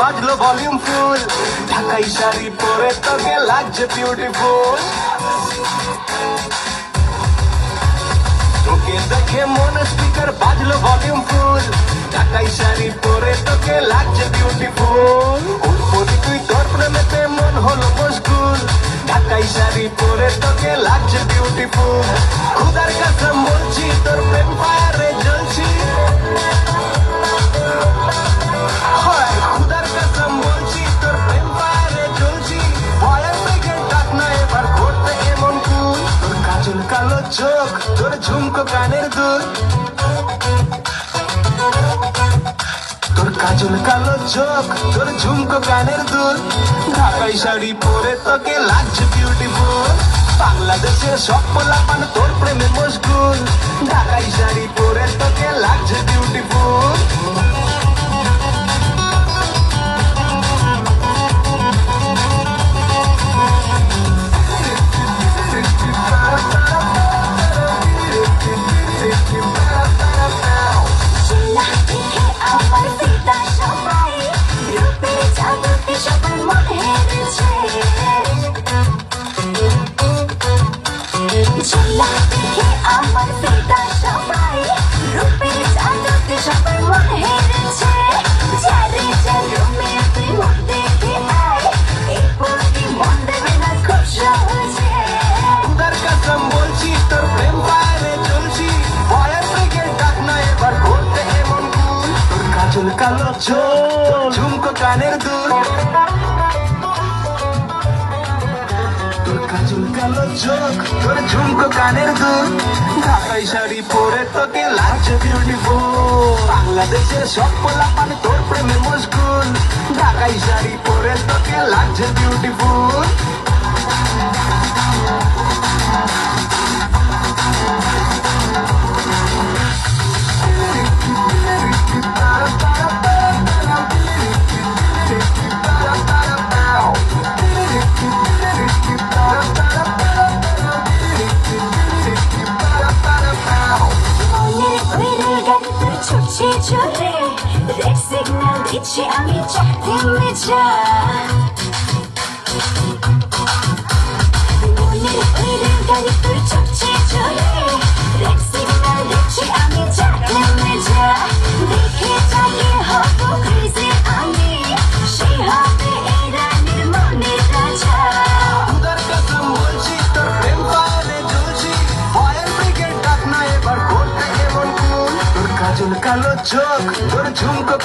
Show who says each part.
Speaker 1: বাজলো ভলিউম ফুল ঢাকাই শাড়ি পরে তোকে লাগছে বিউটিফুল তোকে দেখে মনে স্পিকার বাজলো ভলিউম ফুল ঢাকাই শাড়ি পরে তোকে লাগছে বিউটিফুল উৎপত্তি তুই তোর প্রেমেতে মন হলো মশগুল। ঢাকাই শাড়ি পরে তোকে লাগছে বিউটিফুল খুদার কাসম বলছি, তোর প্রেম ফায়ারে জ্বলছি। ঝুমকো কানের দুল। তোর কাজল কালো চোখ, তোর ঝুমকো কানের দুল। ঢাকাই শাড়ি পরে তোকে লাগছে বিউটিফুল বাংলাদেশের সব পোলাপান তোর প্রেমে কাজল কালো চোখ ঝুমকো কানের দুল। তোর ঝুমকো কানের ঢাকাই শাড়ি পরে তোকে লাগছে বিউটিফুল বাংলাদেশের সব পোলাপান তোর প্রেমে মুশকুল ঢাকাই শাড়ি পরে তোকে লাগছে বিউটিফুল 엑색만 빛이 아니죠? 힘내자. কুল চোখ তোর ঝুমকো